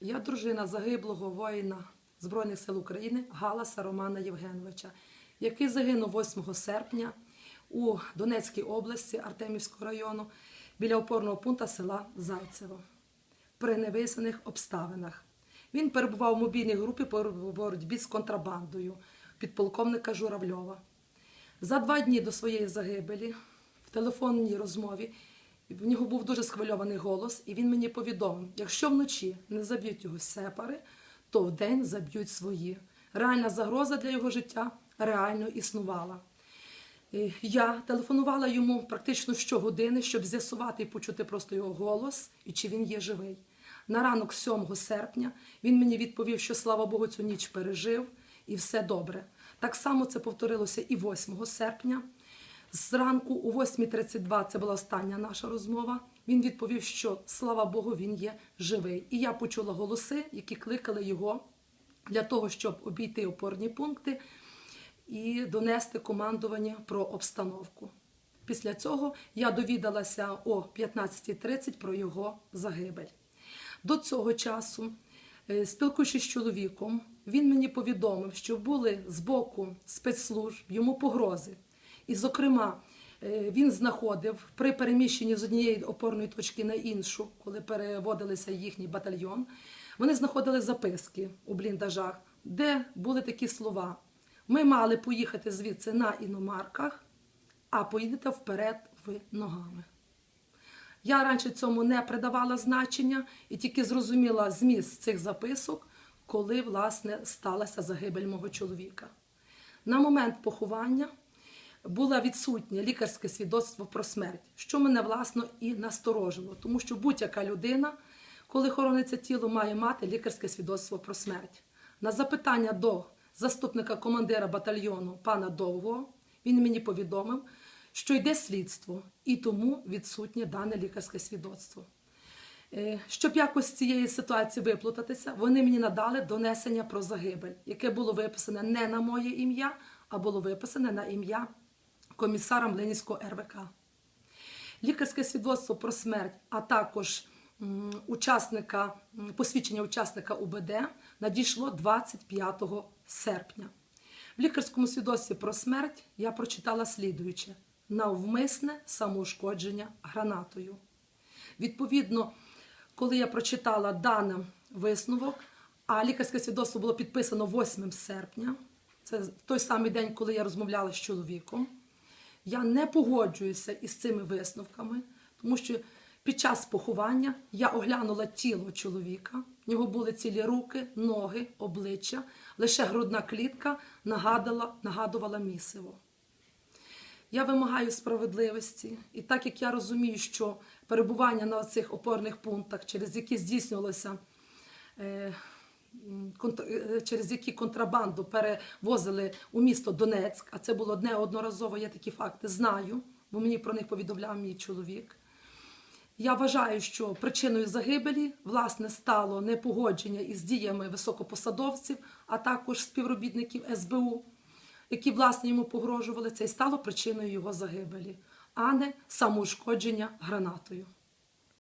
Я дружина загиблого воїна Збройних сил України Галаса Романа Євгеновича, який загинув 8 серпня у Донецькій області Артемівського району біля опорного пункту села Зайцево при невияснених обставинах. Він перебував у мобільній групі по боротьбі з контрабандою підполковника Журавльова. За два дні до своєї загибелі в телефонній розмові в нього був дуже схвильований голос, і він мені повідомив: якщо вночі не заб'ють його сепари, то вдень заб'ють свої. Реальна загроза для його життя реально існувала. Е, Я телефонувала йому практично щогодини, щоб з'ясувати і почути просто його голос і чи він є живий. На ранок 7 серпня він мені відповів, що слава Богу, цю ніч пережив і все добре. Так само це повторилося і 8 серпня. Зранку о 8.32 це була остання наша розмова. Він відповів, що слава Богу, він є живий. І я почула голоси, які кликали його для того, щоб обійти опорні пункти і донести командування про обстановку. Після цього я довідалася о 15.30 про його загибель. До цього часу, е, спілкуючись з чоловіком, він мені повідомив, що були з боку спецслужб йому погрози. І, зокрема, е, він знаходив при переміщенні з однієї опорної точки на іншу, коли переводилися їхній батальйон, вони знаходили записки у бліндажах, де були такі слова: ми мали поїхати звідси на іномарках, а поїдете вперед ви ногами. Я раніше цьому не придавала значення і тільки зрозуміла зміст цих записок, коли власне сталася загибель мого чоловіка. На момент поховання було відсутнє лікарське свідоцтво про смерть, що мене власно і насторожило, тому що будь-яка людина, коли хорониться тіло, має мати лікарське свідоцтво про смерть. На запитання до заступника командира батальйону пана Довгого він мені повідомив, що йде слідство, і тому відсутнє дане лікарське свідоцтво. Е, Щоб якось з цієї ситуації виплутатися, вони мені надали донесення про загибель, яке було виписане не на моє ім'я, а було виписане на ім'я комісара Млинівського РВК. Лікарське свідоцтво про смерть, а також учасника, посвідчення учасника УБД надійшло 25 серпня. В лікарському свідоцтві про смерть я прочитала слідуюче: навмисне самоушкодження гранатою. Відповідно, коли я прочитала даний висновок, а лікарське свідоцтво було підписано 8 серпня, це той самий день, коли я розмовляла з чоловіком, я не погоджуюся із цими висновками, тому що під час поховання я оглянула тіло чоловіка. В нього були цілі руки, ноги, обличчя, лише грудна клітка нагадала, нагадувала місиво. Я вимагаю справедливості, і так як я розумію, що перебування на цих опорних пунктах, через які здійснювалося, е, через які контрабанду перевозили у місто Донецьк, а це було неодноразово, я такі факти знаю, бо мені про них повідомляв мій чоловік. Я вважаю, що причиною загибелі власне стало непогодження із діями високопосадовців, а також співробітників СБУ, які власне йому погрожували. Це і стало причиною його загибелі, а не самоушкодження гранатою.